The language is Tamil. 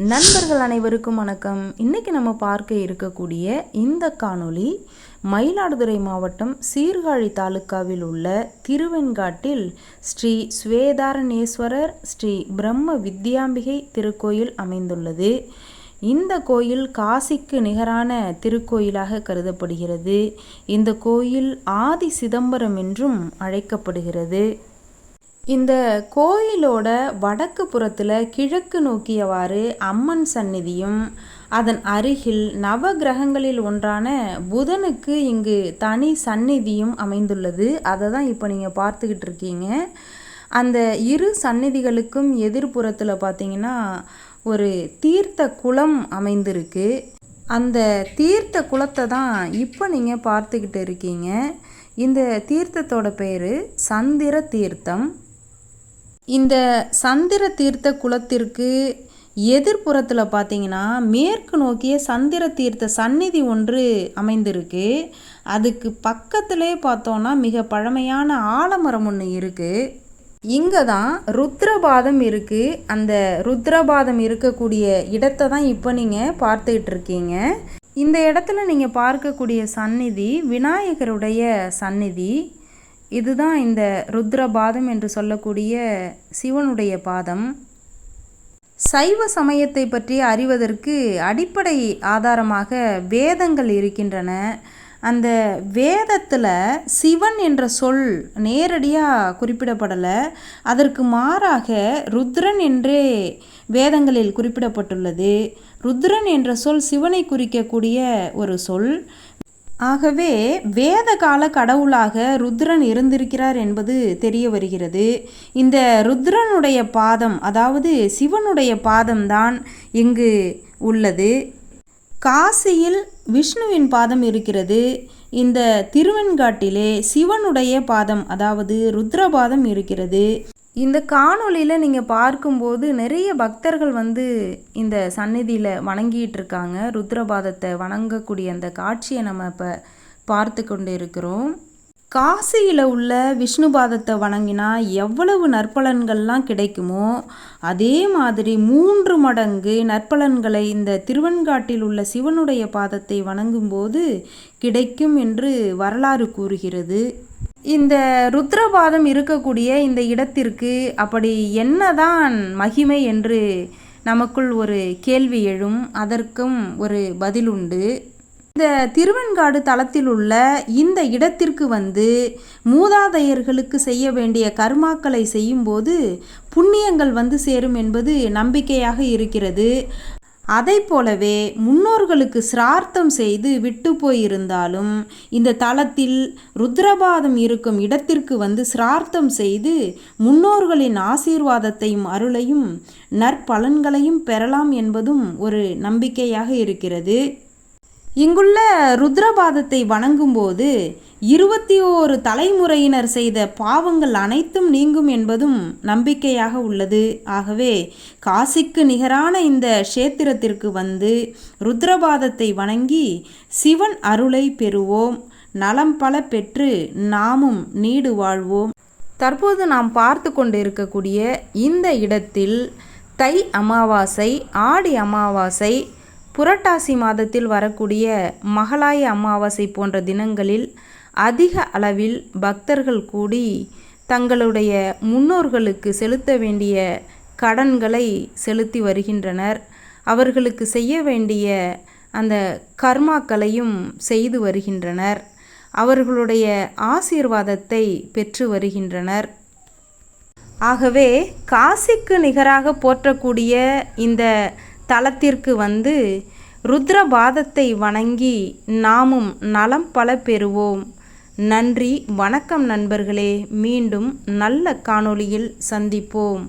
நண்பர்கள் அனைவருக்கும் வணக்கம். இன்றைக்கி நம்ம பார்க்க இருக்கக்கூடிய இந்த காணொளி மயிலாடுதுறை மாவட்டம் சீர்காழி தாலுக்காவில் உள்ள திருவெண்காட்டில் ஸ்ரீ ஸ்வேதாரணேஸ்வரர் ஸ்ரீ பிரம்ம வித்யாம்பிகை திருக்கோயில் அமைந்துள்ளது. இந்த கோயில் காசிக்கு நிகரான திருக்கோயிலாக கருதப்படுகிறது. இந்த கோயில் ஆதி சிதம்பரம் என்றும் அழைக்கப்படுகிறது. இந்த கோயிலோட வடக்கு புறத்தில் கிழக்கு நோக்கியவாறு அம்மன் சந்நிதியும் அதன் அருகில் நவ கிரகங்களில் ஒன்றான புதனுக்கு இங்கு தனி சந்நிதியும் அமைந்துள்ளது. அதை தான் இப்போ நீங்கள் பார்த்துக்கிட்டு இருக்கீங்க. அந்த இரு சந்நிதிகளுக்கும் எதிர்ப்புறத்தில் பார்த்தீங்கன்னா ஒரு தீர்த்த குளம் அமைந்திருக்கு. அந்த தீர்த்த குளத்தை தான் இப்போ நீங்கள் பார்த்துக்கிட்டு இருக்கீங்க. இந்த தீர்த்தத்தோட பேர் சந்திர தீர்த்தம். இந்த சந்திர தீர்த்த குளத்திற்கு எதிர்ப்புறத்தில் பார்த்தீங்கன்னா மேற்கு நோக்கிய சந்திர தீர்த்த சந்நிதி ஒன்று அமைந்திருக்கு. அதுக்கு பக்கத்திலே பார்த்தோன்னா மிக பழமையான ஆலமரம் ஒன்று இருக்குது இங்கே தான் ருத்ரபாதம் இருக்குது அந்த ருத்ரபாதம் இருக்கக்கூடிய இடத்தை தான் இப்போ நீங்கள் பார்த்துக்கிட்டு இருக்கீங்க இந்த இடத்துல நீங்கள் பார்க்கக்கூடிய சந்நிதி விநாயகருடைய சந்நிதி. இதுதான் இந்த ருத்ர பாதம் என்று சொல்லக்கூடிய சிவனுடைய பாதம். சைவ சமயத்தை பற்றி அறிவதற்கு அடிப்படை ஆதாரமாக வேதங்கள் இருக்கின்றன. அந்த வேதத்தில் சிவன் என்ற சொல் நேரடியாக குறிப்பிடப்படலை. அதற்கு மாறாக ருத்ரன் என்றே வேதங்களில் குறிப்பிடப்பட்டுள்ளது. ருத்ரன் என்ற சொல் சிவனை குறிக்கக்கூடிய ஒரு சொல். ஆகவே வேத கால கடவுளாக ருத்ரன் இருந்திருக்கிறார் என்பது தெரிய வருகிறது. இந்த ருத்ரனுடைய பாதம் அதாவது சிவனுடைய பாதம்தான் இங்கு உள்ளது. காசியில் விஷ்ணுவின் பாதம் இருக்கிறது. இந்த திருவெண்காட்டிலே சிவனுடைய பாதம் அதாவது ருத்ரபாதம் இருக்கிறது. இந்த காணொளியில் நீங்கள் பார்க்கும்போது நிறைய பக்தர்கள் வந்து இந்த சந்நிதியில் வணங்கிட்டு இருக்காங்க ருத்ரபாதத்தை வணங்கக்கூடிய அந்த காட்சியை நம்ம இப்போ பார்த்து கொண்டு இருக்கிறோம் காசியில் உள்ள விஷ்ணு பாதத்தை வணங்கினா எவ்வளவு நற்பலன்கள்லாம் கிடைக்குமோ அதே மாதிரி மூன்று மடங்கு நற்பலன்களை இந்த திருவெண்காட்டில் உள்ள சிவனுடைய பாதத்தை வணங்கும்போது கிடைக்கும் என்று வரலாறு கூறுகிறது. இந்த ருத்ரபாதம் இருக்கக்கூடிய இந்த இடத்திற்கு அப்படி என்னதான் மகிமை என்று நமக்குள் ஒரு கேள்வி எழும் அதற்கும் ஒரு பதில் உண்டு. இந்த திருவெண்காடு தளத்தில் உள்ள இந்த இடத்திற்கு வந்து மூதாதையர்களுக்கு செய்ய வேண்டிய கர்மாக்களை செய்யும்போது புண்ணியங்கள் வந்து சேரும் என்பது நம்பிக்கையாக இருக்கிறது. அதை போலவே முன்னோர்களுக்கு சிரார்த்தம் செய்து விட்டு போயிருந்தாலும் இந்த தளத்தில் ருத்ரபாதம் இருக்கும் இடத்திற்கு வந்து சிரார்த்தம் செய்து முன்னோர்களின் ஆசீர்வாதத்தையும் அருளையும் நற்பலன்களையும் பெறலாம் என்பதும் ஒரு நம்பிக்கையாக இருக்கிறது. இங்குள்ள ருத்ரபாதத்தை வணங்கும்போது இருபத்தி ஓரு தலைமுறையினர் செய்த பாவங்கள் அனைத்தும் நீங்கும் என்பதும் நம்பிக்கையாக உள்ளது. ஆகவே காசிக்கு நிகரான இந்த க்ஷேத்திரத்திற்கு வந்து ருத்ரபாதத்தை வணங்கி சிவன் அருளை பெறுவோம். நலம் பல பெற்று நாமும் நீடு வாழ்வோம். தற்போது நாம் பார்த்து கொண்டிருக்கக்கூடிய இந்த இடத்தில் தை அமாவாசை ஆடி அமாவாசை புரட்டாசி மாதத்தில் வரக்கூடிய மகளாய அமாவாசை போன்ற தினங்களில் அதிக அளவில் பக்தர்கள் கூடி தங்களுடைய முன்னோர்களுக்கு செலுத்த வேண்டிய கடன்களை செலுத்தி வருகின்றனர். அவர்களுக்கு செய்ய வேண்டிய அந்த கர்மாக்களையும் செய்து வருகின்றனர். அவர்களுடைய ஆசீர்வாதத்தை பெற்று வருகின்றனர். ஆகவே காசிக்கு நிகராக போற்றக்கூடிய இந்த தலத்திற்கு வந்து ருத்ரபாதத்தை வணங்கி நாமும் நலம் பல பெறுவோம். நன்றி. வணக்கம் நண்பர்களே. மீண்டும் நல்ல காணொளியில் சந்திப்போம்.